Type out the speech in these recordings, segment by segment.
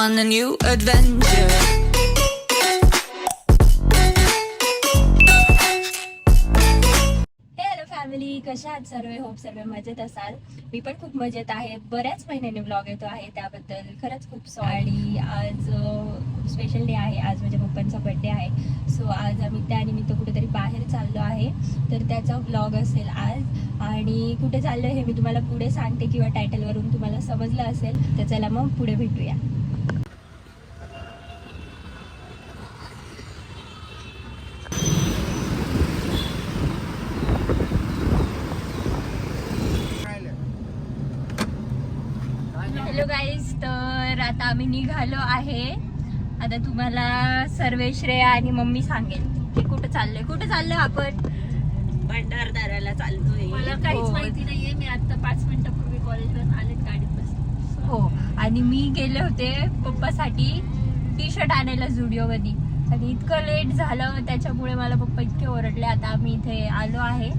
on a new adventure. कशा आहात सर्व? होप सर्व मजेत असाल. मी पण खूप मजेत आहे. बऱ्याच महिन्याने ब्लॉग येतो आहे त्याबद्दल. खरंच खूप सॉरी आज खूप स्पेशल डे आहे. आज माझ्या पप्पांचा बड्डे आहे. सो आज आम्ही त्यानिमित्त कुठेतरी बाहेर चाललो आहे. तर त्याचा ब्लॉग असेल आज. आणि कुठे चाललो हे मी तुम्हाला पुढे सांगते किंवा टायटलवरून तुम्हाला समजलं असेल. तर चला मग पुढे भेटूया. हॅलो गाईज तर आता आम्ही निघालो आहे. आता तुम्हाला सर्व श्रेया आणि मम्मी सांगेल की कुठं चाललोय. कुठं चाललोय आपण? भंडारदाराला चालतोय मला काहीच हो. माहिती नाहीये. मी आता पाच मिनिटापूर्वी कॉलेजवरून आले गाडीत बस हो. आणि मी गेले होते पप्पासाठी टी शर्ट आणायला झुडिओ मध्ये आणि इतकं लेट झालं त्याच्यामुळे मला पप्पा इतके ओरडले. आता आम्ही इथे आलो आहे.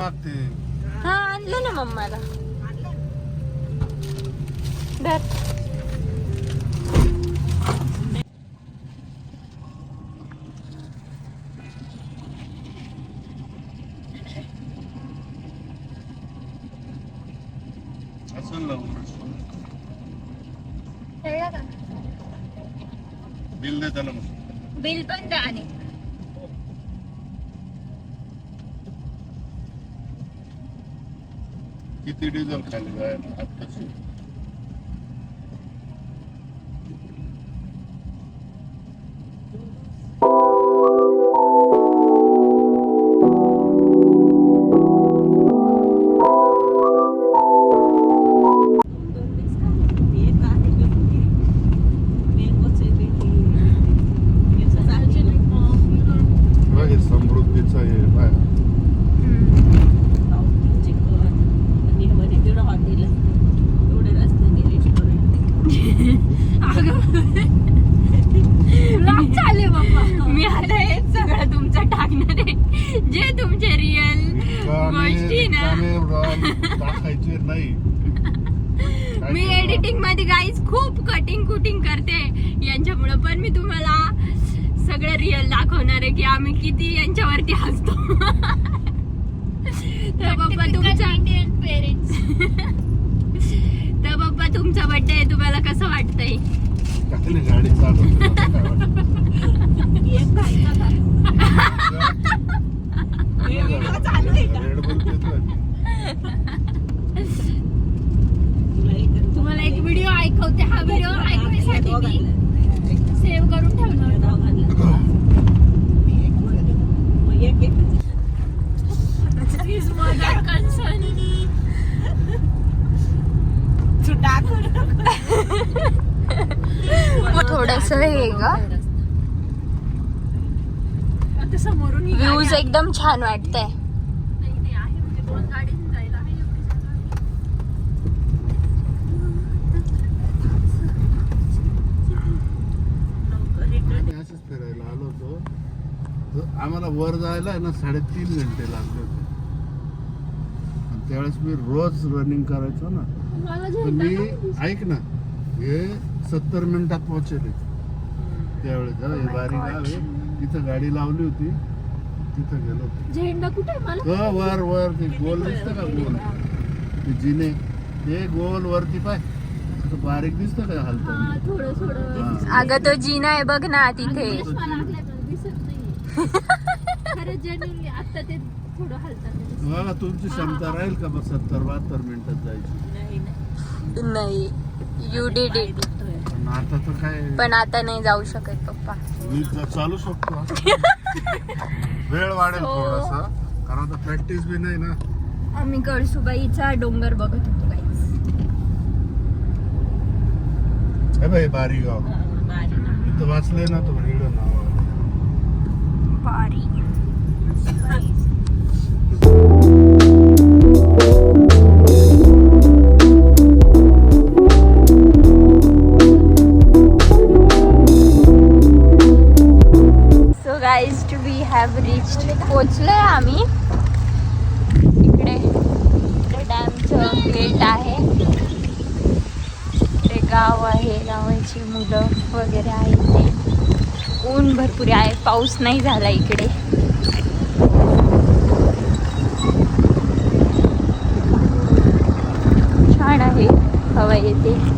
मागते हा आणलं ना मम्माला धर असं लावून कळलं का बिल दे त्याला मग बिल पण द्या आणि किती डिझेल खाली जायला आत्ताची पेरेंट्स तर बाप्पा तुमचा बर्थडे तुम्हाला कसं वाटतंय. तुम्हाला एक व्हिडिओ ऐकवते हा व्हिडिओ ऐकण्यासाठी मी सेव्ह करून ठेवणार concern. थोडस हे ग. व्ह्यूज एकदम छान वाटतंय. असंच फिरायला आलो होतो. आम्हाला वर जायला आहे ना साडेतीन घंटे लागले होते. आणि त्यावेळेस मी रोज रनिंग करायचो ना. मी ऐक ना हे सत्तर मिनिटात पोहोचले. त्यावेळेस हा, हे बारी गाव आहे तिथं गाडी लावली होती तिथं गेलो होतो. झेंडा कुठे मला हो वर वर ते गोल दिसतं का गोल? ते जिने ते गोल वरती पाय. बारीक दिसतं का हालताना थोडं थोडं. हा. अगं तो जीना आहे बघ ना तिथे. तुमची क्षमता राहील का मग सत्तर बहात्तर मिनिटात जायची? नाही. यू डिड इट पण आता तर काय पण आता नाही जाऊ शकत पप्पा. मी चालू शकतो. वेळ वाढेल So- थोडासा. कारण आता प्रॅक्टिस बी नाही ना. आम्ही कळसुबाईचा डोंगर बघत होतो हे बारी गाव इथं वाचले ना तो व्हिडिओ नाव पारी पोचलोय आम्ही. इकडे इकडे डॅमचं गेट आहे. इकडे गाव आहे गावाची मुलं वगैरे आहेत ते. ऊन भरपूर आहे पाऊस नाही झाला इकडे. छान आहे हवा येते.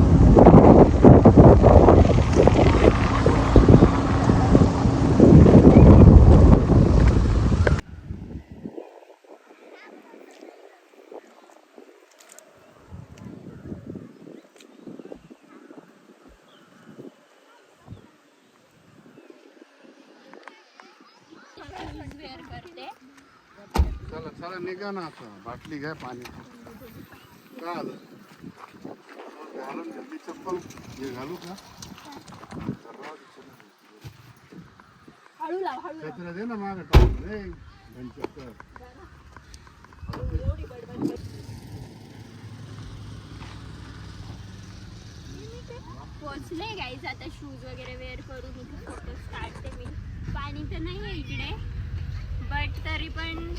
चला चला निघा ना आता. बाटली घ्या पाणी. का आलं? घालून घेतली चप्पल हे घालू का? कचरा दे ना मागे टाकून. रे घनचक्कर. पोचले गाईज आता शूज वगैरे वेअर करून इथे फोटो काढते मी. पाणी तर नाही आहे इकडे. बट तरी पण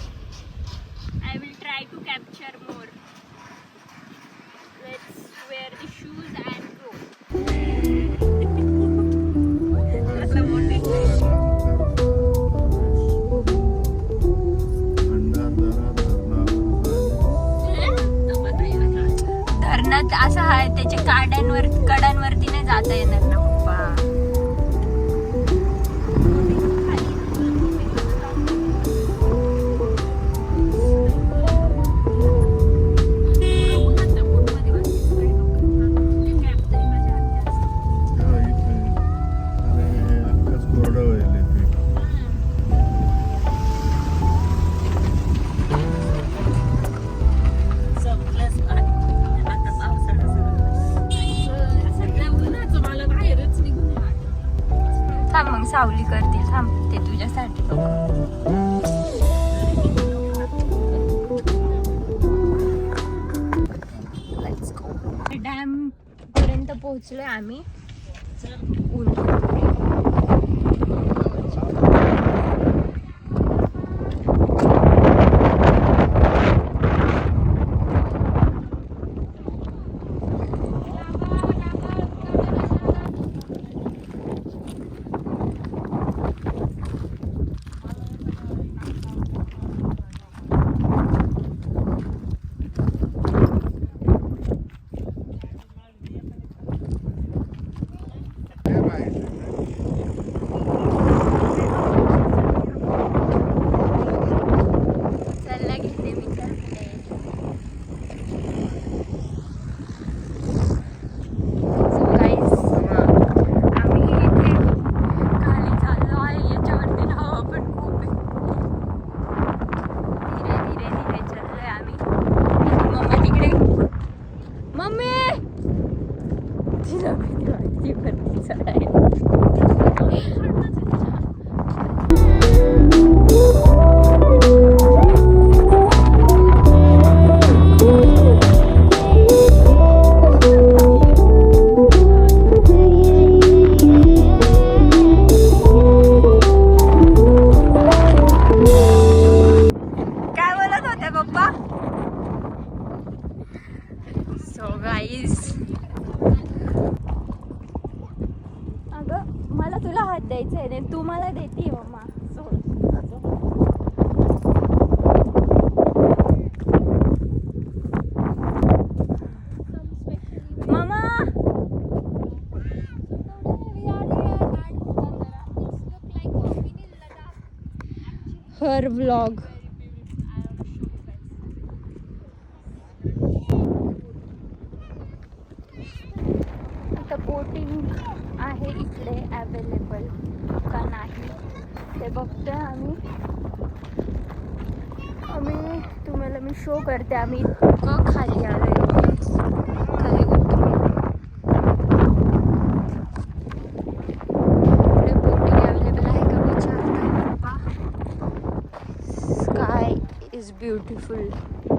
me. you're stupid activa. Her vlog. आता बोटिंग आहे इकडे अवेलेबल का नाही? ते बघतोय आम्ही. आम्ही तुम्हाला मी शो करते. आम्ही freeze.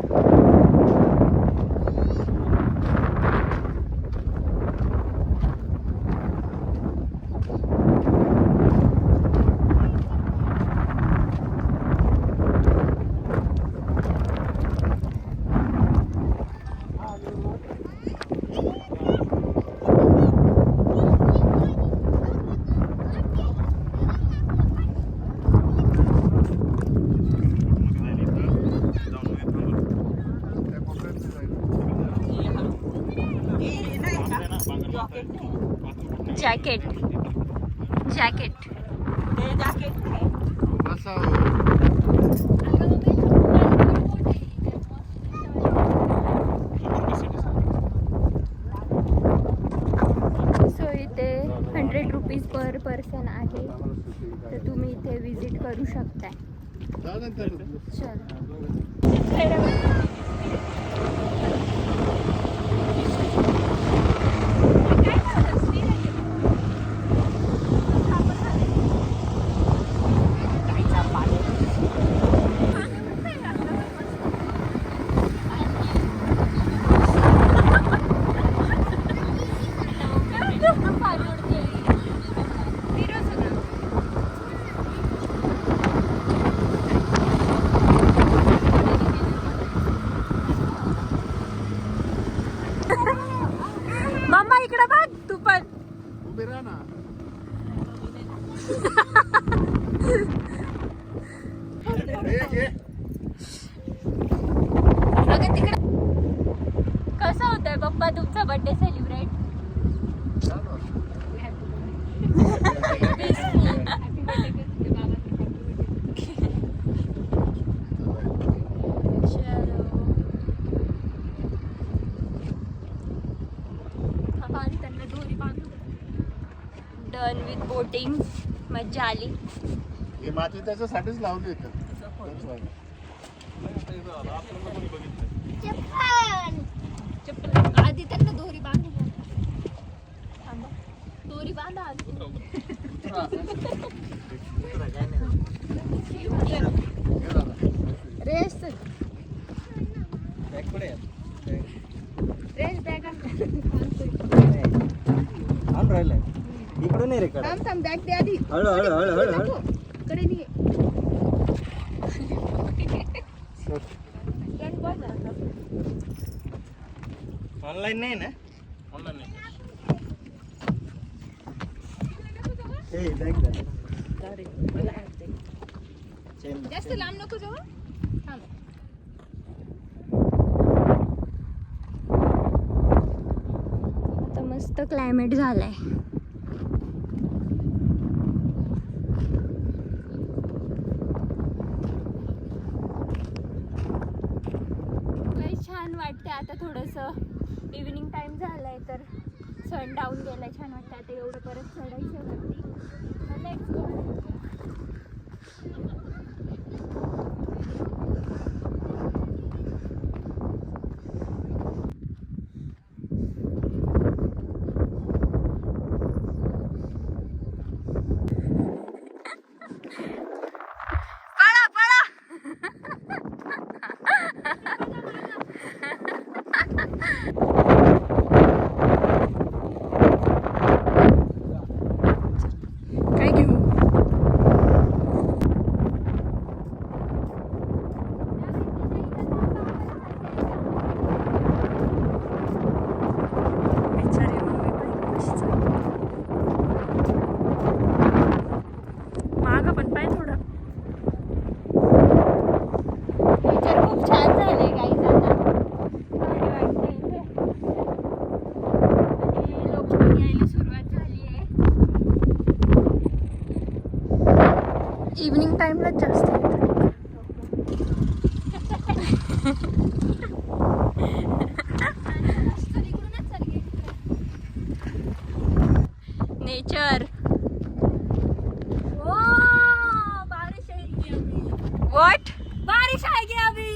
चल मम्मा इकडे बघ तू पण उभी राहा ना ये, ये. अगं तिकडे कसं होतंय पप्पा तुमचा birthday celebrate done with boating मज्जा आली. ही माती त्याच्यासाठीच लावली होती. आधी त्यांना दोरी बांधून दोरी बांधा आधी. रेस. रेस बॅग आण राहिलंय. नाही रे कडे थांब थांब बॅग दे आधी. हळू हळू हळू हळू हळू. कडे निघे ऑनलाईन नाही ना? ए बॅग द्या चेन जास्त लांब नको जाऊ थांब. आता मस्त क्लायमेट झालंय लय छान वाटते आता इव्हिनिंग टाईम झाला आहे तर सन डाऊन गेलाय छान वाटतं आता एवढं परत चढायचं वरती Let's go. पळा पळा काय घेऊ बिचारी मम्मी पण कशी चालली. मागं पण पाय थोडं नेचर खूप छान झालंय काही आता भारी वाटतंय इथे आणि लोक पण यायला सुरुवात झाली आहे इव्हिनिंग टाइमलाच जास्त येतात नेचर बारिश आहे अभी व्हॉट बारिश आएगी अभी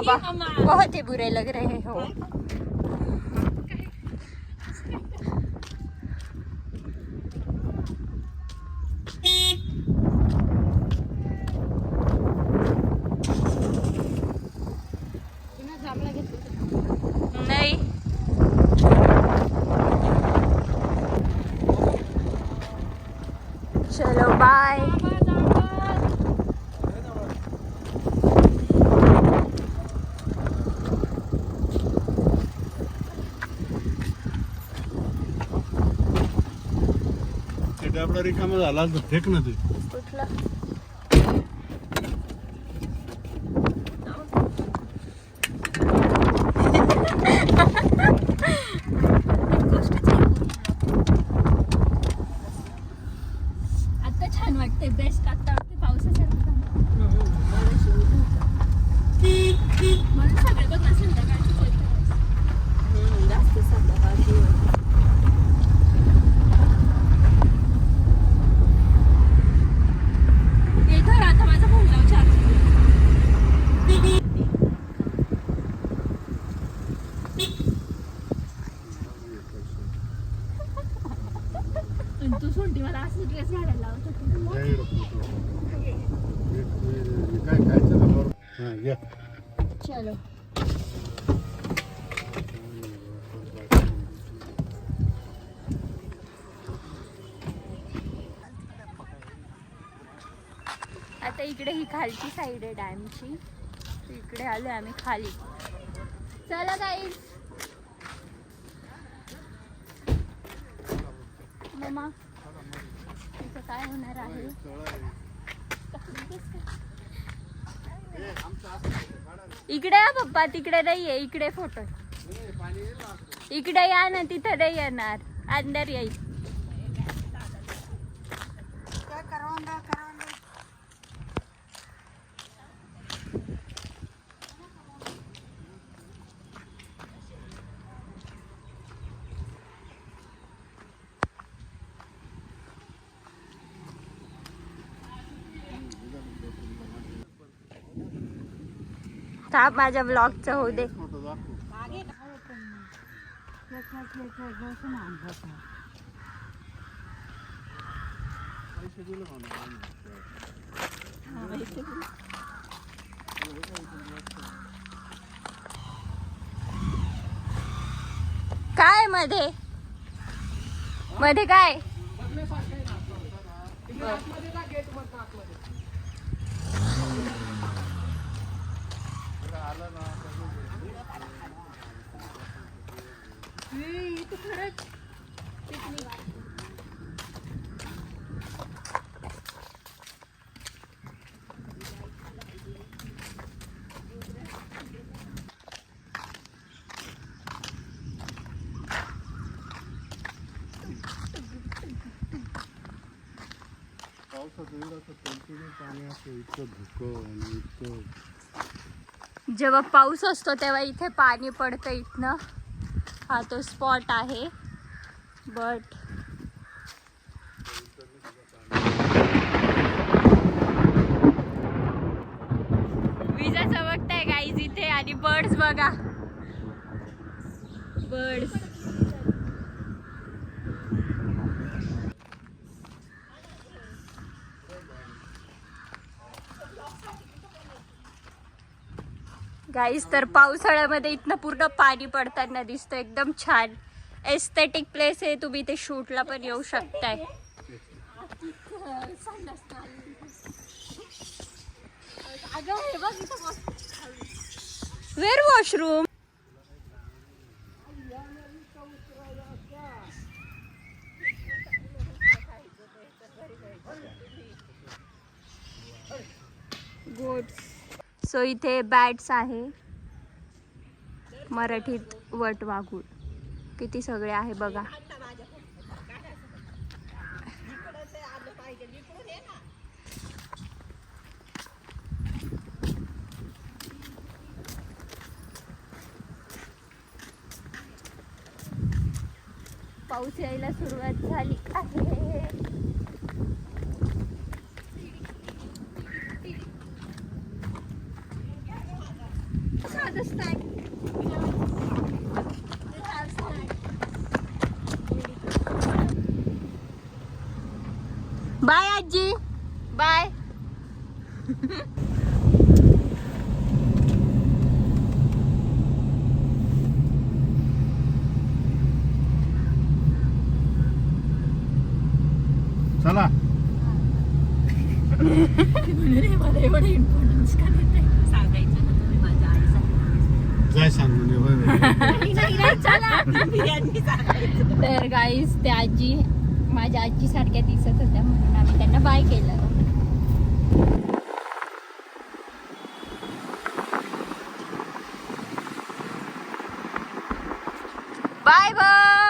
बाबा बहुत ही बुरे लग रहे हैं नाही चलो बाय रिकामा झाला तर फेक ना ते कुठला तू सोडली मला असं ड्रेस घालायला लावत होती या इकडं फोटो. हे- हे- हे काय खायचं का बरं? हा, घ्या. चलो आता इकडे ही खालची साईड आहे डॅमची. इकडे आलोय आम्ही खाली. चला काही मम्मा काय होणार आहे? इकडे या पप्पा तिकडे नाही आहे इकडे फोटो इकडे या ना तिथं नाही येणार. अंदर येईल थांब माझ्या ब्लॉगचं होऊ दे. काय मध्ये? मध्ये काय पावसाचं एवढं असं कंटिन्यू पाणी असतं इतकं धुकं आणि इतकं जेव्हा पाऊस असतो तेव्हा इथे पाणी पडतं इथनं. हा तो स्पॉट आहे. बट विजा चमकताय गाईज इथे. आणि बर्ड्स बघा. बर्ड्स गाईस तर पावसाळ्यामध्ये इथनं पूर्ण पाणी पडताना दिसतं एकदम छान. एस्थेटिक प्लेस आहे. तुम्ही ते शूटला पण येऊ शकताय. बघ वेर वॉशरूम गोट्स सो इथे बॅट्स आहे. मराठीत वट वाघूळ किती सगळे आहे बघा पाऊस यायला सुरुवात झाली आहे बाय आजी बाय चला. मला एवढं इम्पॉर्टन्स का देते सांगायचं ना तुम्ही माझ्या आईसाठी जाय सांगून ये, होय, होय. तर त्या आजी माझ्या आजी सारख्या दिसत होत्या म्हणून आम्ही त्यांना बाय केलं. बाय बाय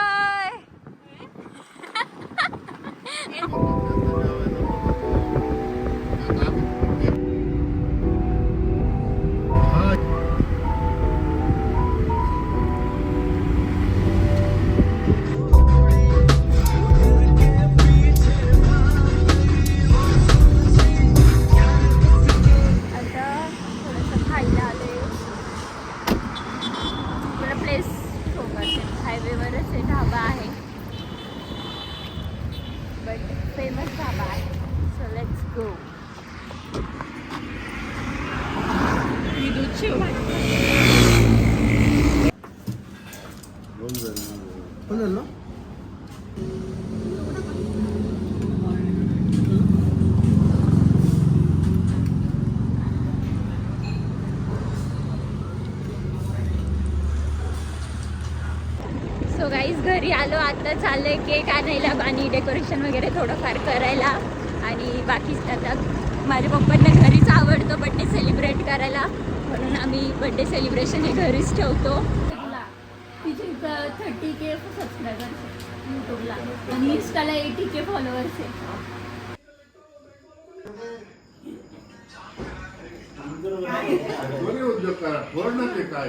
आता चाललंय केक आणायला आणि डेकोरेशन वगैरे थोडंफार करायला. आणि बाकी आता माझ्या पप्पांना घरीच आवडतं बड्डे सेलिब्रेट करायला. म्हणून आम्ही बड्डे सेलिब्रेशन हे घरीच ठेवतो. तिचे थर्टी के सबस्क्रायबर्स यूट्यूबला आणि इन्स्टाला एटी के फॉलोअर्स आहे उद्योग करा. ना ते काय?